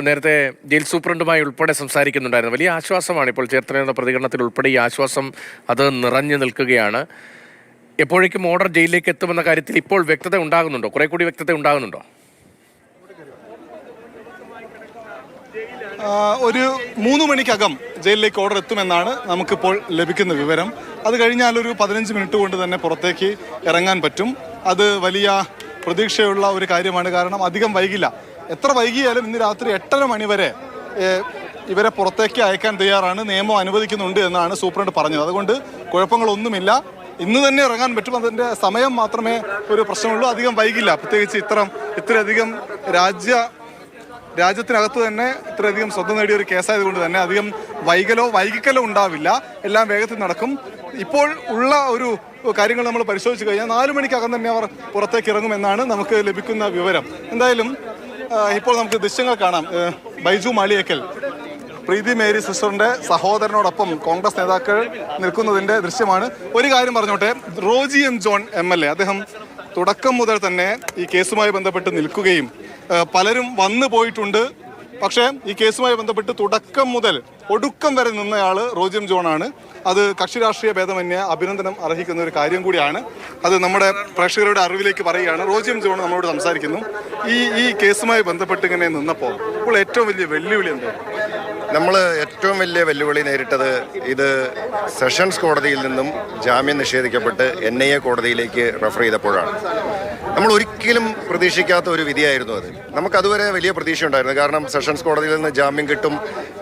നേരത്തെ ജയിൽ സൂപ്രണ്ടുമായി ഉൾപ്പെടെ സംസാരിക്കുന്നുണ്ടായിരുന്നു. വലിയ ആശ്വാസമാണ് ഇപ്പോൾ ചേർത്തലയുടെ പ്രതികരണത്തിൽ ഉൾപ്പെടെ ഈ ആശ്വാസം അത് നിറഞ്ഞു നിൽക്കുകയാണ്. എപ്പോഴേക്കും ഓർഡർ ജയിലിലേക്ക് എത്തുമെന്ന കാര്യത്തിൽ ഇപ്പോൾ വ്യക്തത ഉണ്ടാകുന്നുണ്ടോ? കുറെ കൂടി വ്യക്തത ഉണ്ടാകുന്നുണ്ടോ? ഒരു മൂന്ന് മണിക്കകം ജയിലിലേക്ക് ഓർഡർ എത്തുമെന്നാണ് നമുക്കിപ്പോൾ ലഭിക്കുന്ന വിവരം. അത് കഴിഞ്ഞാൽ ഒരു പതിനഞ്ച് മിനിറ്റ് കൊണ്ട് തന്നെ പുറത്തേക്ക് ഇറങ്ങാൻ പറ്റും. അത് വലിയ പ്രതീക്ഷയുള്ള ഒരു കാര്യമാണ്. കാരണം അധികം വൈകില്ല. എത്ര വൈകിയാലും ഇന്ന് രാത്രി എട്ടര മണിവരെ ഇവരെ പുറത്തേക്ക് അയക്കാൻ തയ്യാറാണ്. നിയമം അനുവദിക്കുന്നുണ്ട് എന്നാണ് സൂപ്രണ്ട് പറഞ്ഞത്. അതുകൊണ്ട് കുഴപ്പങ്ങളൊന്നുമില്ല. ഇന്ന് തന്നെ ഇറങ്ങാൻ പറ്റും. അതിന്റെ സമയം മാത്രമേ ഒരു പ്രശ്നമുള്ളൂ. അധികം വൈകില്ല. പ്രത്യേകിച്ച് ഇത്തരം ഇത്രയധികം രാജ്യ രാജ്യത്തിനകത്ത് തന്നെ ഇത്രയധികം ശ്രദ്ധ നേടിയ ഒരു കേസായതുകൊണ്ട് തന്നെ അധികം വൈകലോ വൈകിക്കലോ ഉണ്ടാവില്ല. എല്ലാം വേഗത്തിൽ നടക്കും. ഇപ്പോൾ ഉള്ള ഒരു കാര്യങ്ങൾ നമ്മൾ പരിശോധിച്ച് കഴിഞ്ഞാൽ നാലു മണിക്കകം തന്നെ അവർ പുറത്തേക്ക് ഇറങ്ങുമെന്നാണ് നമുക്ക് ലഭിക്കുന്ന വിവരം. എന്തായാലും ഇപ്പോൾ നമുക്ക് ദൃശ്യങ്ങൾ കാണാം. ബൈജു മാളിയേക്കൽ പ്രീതി മേരി സിസ്റ്ററിന്റെ സഹോദരനോടൊപ്പം കോൺഗ്രസ് നേതാക്കൾ നിൽക്കുന്നതിന്റെ ദൃശ്യമാണ്. ഒരു കാര്യം പറഞ്ഞോട്ടെ Roji M John M L A അദ്ദേഹം തുടക്കം മുതൽ തന്നെ ഈ കേസുമായി ബന്ധപ്പെട്ട് നിൽക്കുകയും പലരും വന്നു പോയിട്ടുണ്ട്. പക്ഷേ ഈ കേസുമായി ബന്ധപ്പെട്ട് തുടക്കം മുതൽ ഒടുക്കം വരെ നിന്നയാൾ റോജിയം ജോണാണ്. അത് കക്ഷി രാഷ്ട്രീയ ഭേദമന്യേ അഭിനന്ദനം അർഹിക്കുന്ന ഒരു കാര്യം കൂടിയാണ്. അത് നമ്മുടെ പ്രേക്ഷകരുടെ അറിവിലേക്ക് പറയുകയാണ്. റോജിയം ജോൺ നമ്മളോട് സംസാരിക്കുന്നു. ഈ ഈ കേസുമായി ബന്ധപ്പെട്ട് ഇങ്ങനെ നിന്നപ്പോൾ ഇപ്പോൾ ഏറ്റവും വലിയ വെല്ലുവിളി എന്താണ് നമ്മൾ ഏറ്റവും വലിയ വെല്ലുവിളി നേരിട്ടത് ഇത് സെഷൻസ് കോടതിയിൽ നിന്നും ജാമ്യം നിഷേധിക്കപ്പെട്ട് എൻ ഐ എ കോടതിയിലേക്ക് റെഫർ ചെയ്തപ്പോഴാണ്. നമ്മൾ ഒരിക്കലും പ്രതീക്ഷിക്കാത്ത ഒരു വിധിയായിരുന്നു അത്. നമുക്ക് അതുവരെ വലിയ പ്രതീക്ഷ ഉണ്ടായിരുന്നു കാരണം സെഷൻസ് കോടതിയിൽ നിന്ന് ജാമ്യം കിട്ടും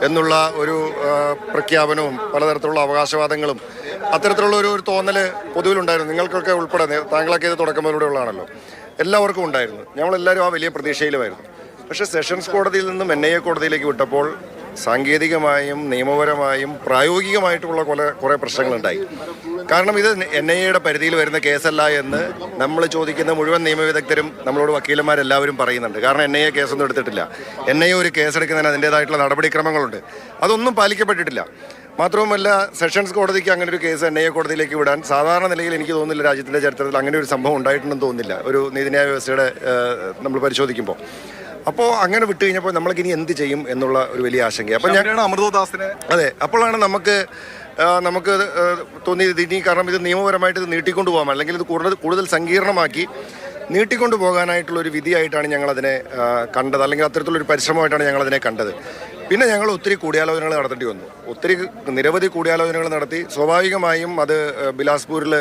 എന്നുള്ള ഒരു പ്രഖ്യാപനവും പലതരത്തിലുള്ള അവകാശവാദങ്ങളും അത്തരത്തിലുള്ള ഒരു ഒരു തോന്നൽ പൊതുവിലുണ്ടായിരുന്നു. നിങ്ങൾക്കൊക്കെ ഉൾപ്പെടെ താങ്കളൊക്കെ ഇത് തുടക്കം ഉള്ളതാണല്ലോ എല്ലാവർക്കും ഉണ്ടായിരുന്നു. ഞങ്ങളെല്ലാവരും ആ വലിയ പ്രതീക്ഷയിലുമായിരുന്നു. പക്ഷേ സെഷൻസ് കോടതിയിൽ നിന്നും എൻ ഐ എ കോടതിയിലേക്ക് വിട്ടപ്പോൾ സാങ്കേതികമായും നിയമപരമായും പ്രായോഗികമായിട്ടുള്ള കുറെ കുറേ പ്രശ്നങ്ങളുണ്ടായി. കാരണം ഇത് എൻ ഐ എയുടെ പരിധിയിൽ വരുന്ന കേസല്ല എന്ന് നമ്മൾ ചോദിക്കുന്ന മുഴുവൻ നിയമവിദഗ്ധരും നമ്മളോട് വക്കീലന്മാരെല്ലാവരും പറയുന്നുണ്ട്. കാരണം എൻ ഐ എ കേസൊന്നും എടുത്തിട്ടില്ല. എൻ ഐ എ ഒരു കേസെടുക്കുന്നതിന് അതിന്റേതായിട്ടുള്ള നടപടിക്രമങ്ങളുണ്ട്. അതൊന്നും പാലിക്കപ്പെട്ടിട്ടില്ല. മാത്രവുമല്ല സെഷൻസ് കോടതിക്ക് അങ്ങനെ ഒരു കേസ് എൻ ഐ എ കോടതിയിലേക്ക് വിടാൻ സാധാരണ നിലയിൽ എനിക്ക് തോന്നുന്നില്ല രാജ്യത്തിന്റെ ചരിത്രത്തിൽ അങ്ങനെ ഒരു സംഭവം ഉണ്ടായിട്ടുണ്ടെന്ന് തോന്നുന്നില്ല. ഒരു നീതിന്യായ വ്യവസ്ഥയുടെ നമ്മൾ പരിശോധിക്കുമ്പോൾ. അപ്പോൾ അങ്ങനെ വിട്ടു കഴിഞ്ഞപ്പോൾ നമ്മൾക്ക് ഇനി എന്ത് ചെയ്യും എന്നുള്ള ഒരു വലിയ ആശങ്ക അപ്പോൾ ഞാൻ അമൃതദാസിനെ അതെ അപ്പോഴാണ് നമുക്ക് നമുക്ക് തോന്നിയത് ഇനി കാരണം ഇത് നിയമപരമായിട്ട് ഇത് നീട്ടിക്കൊണ്ടു പോകാം. അല്ലെങ്കിൽ ഇത് കൂടുതൽ കൂടുതൽ സങ്കീർണമാക്കി നീട്ടിക്കൊണ്ടു പോകാനായിട്ടുള്ള ഒരു വിധിയായിട്ടാണ് ഞങ്ങൾ അതിനെ കണ്ടത്. അല്ലെങ്കിൽ അത്തരത്തിലുള്ള ഒരു പരിശ്രമമായിട്ടാണ് ഞങ്ങൾ അതിനെ കണ്ടത്. പിന്നെ ഞങ്ങൾ ഒത്തിരി കൂടിയാലോചനകൾ നടത്തേണ്ടി വന്നു. ഒത്തിരി നിരവധി കൂടിയാലോചനകൾ നടത്തി. സ്വാഭാവികമായും അത് ബിലാസ്പൂരിൽ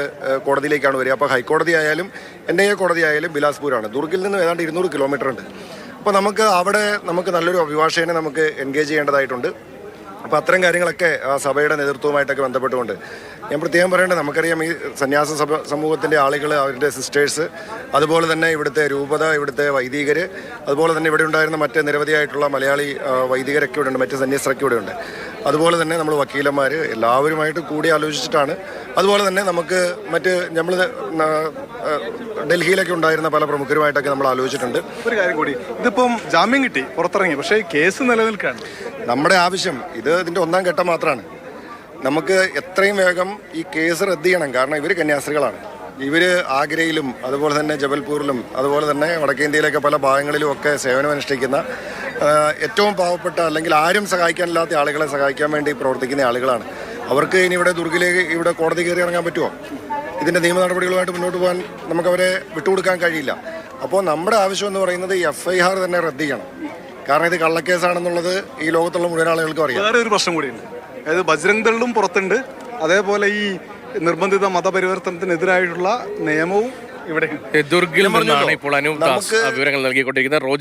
കോടതിയിലേക്കാണ് വരിക. അപ്പോൾ ഹൈക്കോടതി ആയാലും എൻ ഐ എ കോടതി ആയാലും ബിലാസ്പൂരാണ്. ദുർഗിൽ നിന്ന് ഏതാണ്ട് ഇരുന്നൂറ് കിലോമീറ്റർ ഉണ്ട് അപ്പോൾ നമുക്ക് അവിടെ നമുക്ക് നല്ലൊരു അഭിഭാഷകനെ നമുക്ക് എൻഗേജ് ചെയ്യേണ്ടതായിട്ടുണ്ട്. അപ്പോൾ അത്തരം കാര്യങ്ങളൊക്കെ ആ സഭയുടെ നേതൃത്വവുമായിട്ടൊക്കെ ബന്ധപ്പെട്ടുകൊണ്ട്. ഞാൻ പ്രത്യേകം പറയേണ്ടത് നമുക്കറിയാം ഈ സന്യാസ സഭ സമൂഹത്തിന്റെ ആളുകൾ അവരുടെ സിസ്റ്റേഴ്സ് അതുപോലെ തന്നെ ഇവിടുത്തെ രൂപത ഇവിടുത്തെ വൈദികർ അതുപോലെ തന്നെ ഇവിടെ ഉണ്ടായിരുന്ന മറ്റ് നിരവധിയായിട്ടുള്ള മലയാളി വൈദികരൊക്കെ ഇവിടെ ഉണ്ട് മറ്റ് സന്യാസരൊക്കെ ഇവിടെ ഉണ്ട് അതുപോലെ തന്നെ നമ്മൾ വക്കീലന്മാർ എല്ലാവരുമായിട്ട് കൂടി ആലോചിച്ചിട്ടാണ്. അതുപോലെ തന്നെ നമുക്ക് മറ്റ് നമ്മൾ ഡൽഹിയിലൊക്കെ ഉണ്ടായിരുന്ന പല പ്രമുഖരുമായിട്ടൊക്കെ നമ്മൾ ആലോചിച്ചിട്ടുണ്ട്. ഒരു കാര്യം കൂടി ഇതിപ്പം ജാമ്യം കിട്ടി പുറത്തിറങ്ങി പക്ഷേ കേസ് നിലനിൽക്കുകയാണ് നമ്മുടെ ആവശ്യം ഇത് ഇതിന്റെ ഒന്നാം ഘട്ടം മാത്രമാണ് നമുക്ക് എത്രയും വേഗം ഈ കേസ് റദ്ദ് ചെയ്യണം കാരണം ഇവർ കന്യാസ്ത്രീകളാണ്. ഇവർ ആഗ്രയിലും അതുപോലെ തന്നെ ജബൽപൂരിലും അതുപോലെ തന്നെ വടക്കേന്ത്യയിലൊക്കെ പല ഭാഗങ്ങളിലും ഒക്കെ സേവനമനുഷ്ഠിക്കുന്ന ഏറ്റവും പാവപ്പെട്ട അല്ലെങ്കിൽ ആരും സഹായിക്കാനില്ലാത്ത ആളുകളെ സഹായിക്കാൻ വേണ്ടി പ്രവർത്തിക്കുന്ന ആളുകളാണ്. അവർക്ക് ഇനി ഇവിടെ ദുർഗിലേക്ക് ഇവിടെ കോടതി കയറി ഇറങ്ങാൻ പറ്റുമോ ഇതിന്റെ നിയമ നടപടികളുമായിട്ട് മുന്നോട്ട് പോകാൻ നമുക്കവരെ വിട്ടുകൊടുക്കാൻ കഴിയില്ല. അപ്പോൾ നമ്മുടെ ആവശ്യം എന്ന് പറയുന്നത് ഈ എഫ് ഐ ആർ തന്നെ റദ്ദിക്കണം ചെയ്യണം. കാരണം ഇത് കള്ളക്കേസാണെന്നുള്ളത് ഈ ലോകത്തുള്ള മുഴുവൻ ആളുകൾക്കും അറിയാം. വേറെ ഒരു പ്രശ്നം കൂടിയുണ്ട്. അതായത് ബജ്രംഗ് ദളും പുറത്തുണ്ട്. അതേപോലെ ഈ നിർബന്ധിത മതപരിവർത്തനത്തിനെതിരായിട്ടുള്ള നിയമവും ഇവിടെ ദുർഗിൽ നിന്നാണ് ഇപ്പോൾ വിവരങ്ങൾ നൽകിക്കൊണ്ടിരിക്കുന്നത്.